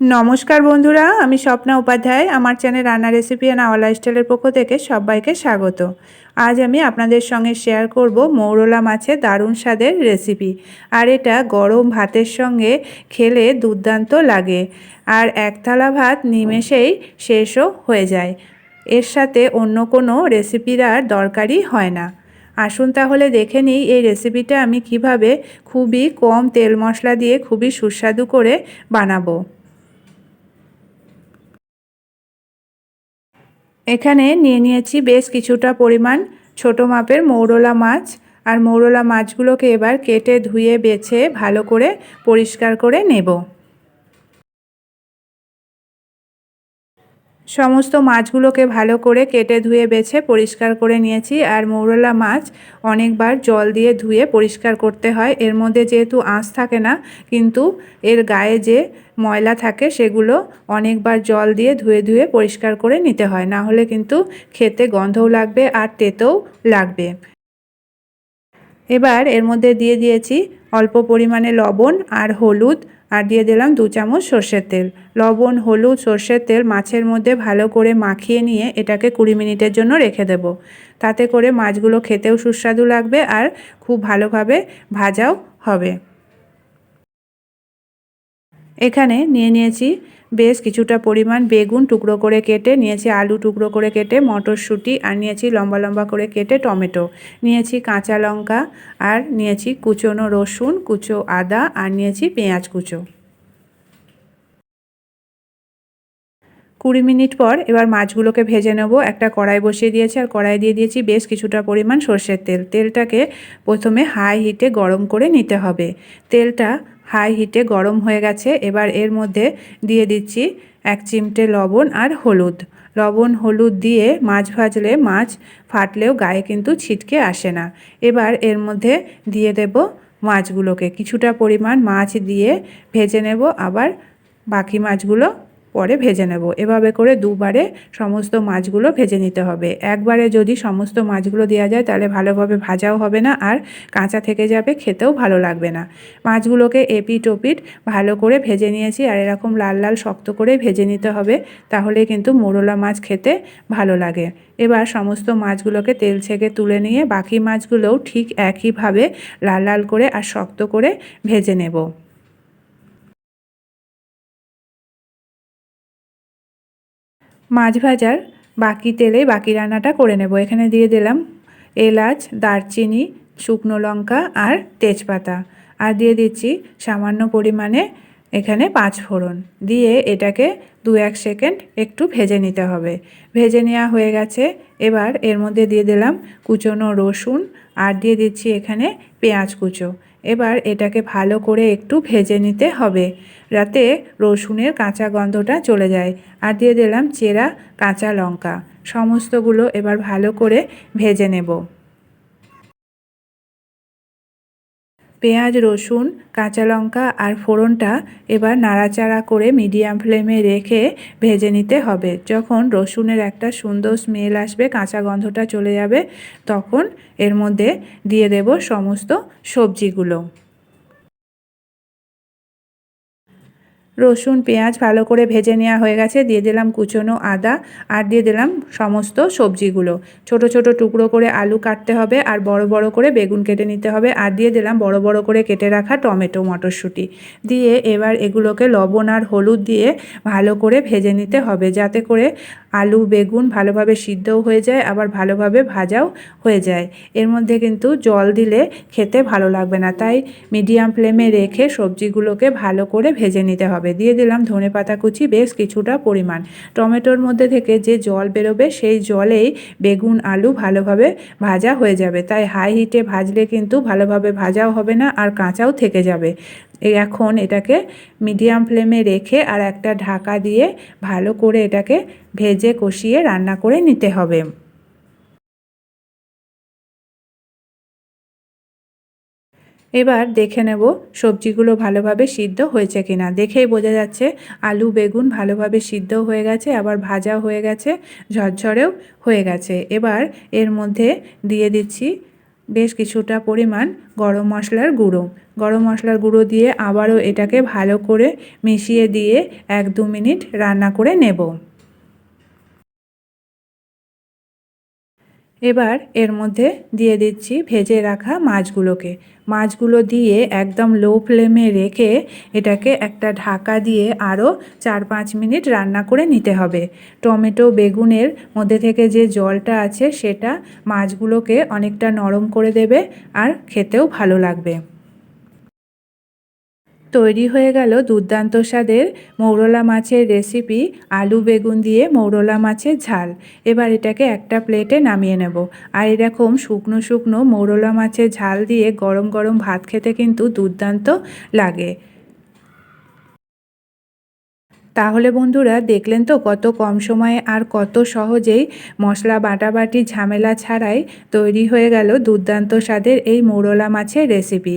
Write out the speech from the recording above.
নমস্কার বন্ধুরা, আমি স্বপ্না উপাধ্যায়। আমার চ্যানেল রান্না রেসিপি অ্যান্ড আওয়ার লাইফস্টাইলের পক্ষ থেকে সবাইকে স্বাগত। আজ আমি আপনাদের সঙ্গে শেয়ার করব মৌরলা মাছের দারুণ স্বাদের রেসিপি। আর এটা গরম ভাতের সঙ্গে খেলে দুর্দান্ত লাগে। আর এক থালা ভাত নিমেষেই শেষও হয়ে যায়। এর সাথে অন্য কোনো রেসিপির আর দরকারই হয় না। আসুন তাহলে দেখে নিই এই রেসিপিটা আমি কীভাবে খুবই কম তেল মশলা দিয়ে খুবই সুস্বাদু করে বানাবো। এখানে নিয়ে নিয়েছি বেশ কিছুটা পরিমাণ ছোট মাপের মৌরলা মাছ। আর মৌরলা মাছগুলোকে এবার কেটে ধুয়ে, বেছে, ভালো করে পরিষ্কার করে নেব। সমস্ত মাছগুলোকে ভালো করে কেটে ধুয়ে বেছে পরিষ্কার করে নিয়েছি আর মৌরলা মাছ অনেকবার জল দিয়ে ধুয়ে পরিষ্কার করতে হয়। এর মধ্যে যেহেতু আঁশ থাকে না, কিন্তু এর গায়ে যে ময়লা থাকে সেগুলো অনেকবার জল দিয়ে ধুয়ে ধুয়ে পরিষ্কার করে নিতে হয়। না হলে কিন্তু খেতে গন্ধও লাগবে আর তেতেও লাগবে। এবার এর মধ্যে দিয়ে দিয়েছি অল্প পরিমাণে লবণ আর হলুদ আর দিয়ে দিলাম দু চামচ সর্ষের তেল। লবণ, হলুদ, সর্ষের তেল মাছের মধ্যে ভালো করে মাখিয়ে নিয়ে এটাকে কুড়ি মিনিটের জন্য রেখে দেব। তাতে করে মাছগুলো খেতেও সুস্বাদু লাগবে আর খুব ভালোভাবে ভাজাও হবে। এখানে নিয়ে নিয়েছি বেশ কিছুটা পরিমাণ বেগুন টুকরো করে কেটে নিয়েছি, আলু টুকরো করে কেটে, মটরশুঁটি, আর নিয়েছি লম্বা লম্বা করে কেটে টমেটো। নিয়েছি কাঁচা লঙ্কা, আর নিয়েছি কুচোনো রসুন, কুচো আদা, আর নিয়েছি পেঁয়াজ কুচো। কুড়ি মিনিট পর এবার মাছগুলোকে ভেজে নেব। একটা কড়াই বসিয়ে দিয়েছি, আর কড়াই দিয়ে দিয়েছি বেশ কিছুটা পরিমাণ সর্ষের তেল। তেলটাকে প্রথমে হাই হিটে গরম করে নিতে হবে। তেলটা হাই হিটে গরম হয়ে গেছে। এবার এর মধ্যে দিয়ে দিচ্ছি এক চিমটে লবণ আর হলুদ। লবণ, হলুদ দিয়ে মাছ ভাজলে মাছ ফাটলেও গায়ে কিন্তু ছিটকে আসে না। এবার এর মধ্যে দিয়ে দেব মাছগুলোকে। কিছুটা পরিমাণ মাছ দিয়ে ভেজে নেব। আবার বাকি মাছগুলো পরে ভেজে নেব। এভাবে করে দুবারে সমস্ত মাছগুলো ভেজে নিতে হবে। একবারে যদি সমস্ত মাছগুলো দেওয়া যায়, তাহলে ভালোভাবে ভাজাও হবে না আর কাঁচা থেকে যাবে, খেতেও ভালো লাগবে না। মাছগুলোকে এপিট ওপিট ভালো করে ভেজে নিয়েছি আর এরকম লাল লাল শক্ত করে ভেজে নিতে হবে, তাহলে কিন্তু মোরলা মাছ খেতে ভালো লাগে। এবার সমস্ত মাছগুলোকে তেল ছেঁকে তুলে নিয়ে বাকি মাছগুলোও ঠিক একইভাবে লাল লাল করে আর শক্ত করে ভেজে নেব। মাছ ভাজার বাকি তেলে বাকি রান্নাটা করে নেব। এখানে দিয়ে দিলাম এলাচ, দারচিনি, শুকনো লঙ্কা আর তেজপাতা। আর দিয়ে দিচ্ছি সামান্য পরিমাণে এখানে পাঁচ ফোড়ন। দিয়ে এটাকে দু এক সেকেন্ড একটু ভেজে নিতে হবে। ভেজে নেওয়া হয়ে গেছে। এবার এর মধ্যে দিয়ে দিলাম কুচনো রসুন আর দিয়ে দিচ্ছি এখানে পেঁয়াজ কুচো। এবার এটাকে ভালো করে একটু ভেজে নিতে হবে যাতে রসুনের কাঁচা গন্ধটা চলে যায়। আর দিয়ে দিলাম চেরা কাঁচা লঙ্কা। সমস্তগুলো এবার ভালো করে ভেজে নেব। পেঁয়াজ, রসুন, কাঁচা লঙ্কা আর ফোড়নটা এবার নাড়াচাড়া করে মিডিয়াম ফ্লেমে রেখে ভেজে নিতে হবে। যখন রসুনের একটা সুন্দর স্মেল আসবে, কাঁচা গন্ধটা চলে যাবে, তখন এর মধ্যে দিয়ে দেব সমস্ত সবজিগুলো। রসুন, পেঁয়াজ ভালো করে ভেজে নেওয়া হয়ে গেছে। দিয়ে দিলাম কুচনো আদা আর দিয়ে দিলাম সমস্ত সবজিগুলো। ছোট ছোট টুকরো করে আলু কাটতে হবে আর বড় বড় করে বেগুন কেটে নিতে হবে। আর দিয়ে দিলাম বড় বড় করে কেটে রাখা টমেটো মটরশুঁটি। দিয়ে এবার এগুলোকে লবণ আর হলুদ দিয়ে ভালো করে ভেজে নিতে হবে। যাতে করে আলু, বেগুন ভালোভাবে সিদ্ধও হয়ে যায়, আবার ভালোভাবে ভাজাও হয়ে যায়। এর মধ্যে কিন্তু জল দিলে খেতে ভালো লাগবে না। তাই মিডিয়াম ফ্লেমে রেখে সবজিগুলোকে ভালো করে ভেজে নিতে হবে। দিয়ে দিলাম ধনে পাতা কুচি, বেশ কিছুটা পরিমাণ। টমেটোর মধ্যে থেকে যে জল বেরোবে, সেই জলেই বেগুন, আলু ভালোভাবে ভাজা হয়ে যাবে। তাই হাই হিটে ভাজলে কিন্তু ভালোভাবে ভাজাও হবে না, আর কাঁচাও থেকে যাবে। এখন এটাকে মিডিয়াম ফ্লেমে রেখে আর একটা ঢাকা দিয়ে ভালো করে এটাকে ভেজে কষিয়ে রান্না করে নিতে হবে। এবার দেখে নেব সবজিগুলো ভালোভাবে সিদ্ধ হয়েছে কিনা। দেখেই বোঝা যাচ্ছে আলু, বেগুন ভালোভাবে সিদ্ধ হয়ে গেছে, আবার ভাজা হয়ে গেছে, ঝরঝরেও হয়ে গেছে। এবার এর মধ্যে দিয়ে দিচ্ছি বেশ কিছুটা পরিমাণ গরম মশলার গুঁড়ো। গরম মশলার গুঁড়ো দিয়ে আবারও এটাকে ভালো করে মিশিয়ে দিয়ে এক দু মিনিট রান্না করে নেব। এবার এর মধ্যে দিয়ে দিচ্ছি ভেজে রাখা মাছগুলোকে। মাছগুলো দিয়ে একদম লো ফ্লেমে রেখে এটাকে একটা ঢাকা দিয়ে আরও চার পাঁচ মিনিট রান্না করে নিতে হবে। টমেটো, বেগুনের মধ্যে থেকে যে জলটা আছে সেটা মাছগুলোকে অনেকটা নরম করে দেবে আর খেতেও ভালো লাগবে। তৈরি হয়ে গেল দুর্দান্ত স্বাদের মৌরলা মাছের রেসিপি, আলু বেগুন দিয়ে মৌরলা মাছের ঝাল। এবার এটাকে একটা প্লেটে নামিয়ে নেব। আর এরকম শুকনো শুকনো মৌরলা মাছের ঝাল দিয়ে গরম গরম ভাত খেতে কিন্তু দুর্দান্ত লাগে। তাহলে বন্ধুরা, দেখলেন তো কত কম সময়ে আর কত সহজেই মশলা বাটাবাটি ঝামেলা ছাড়াই তৈরি হয়ে গেল দুর্দান্ত স্বাদের এই মৌরলা মাছের রেসিপি।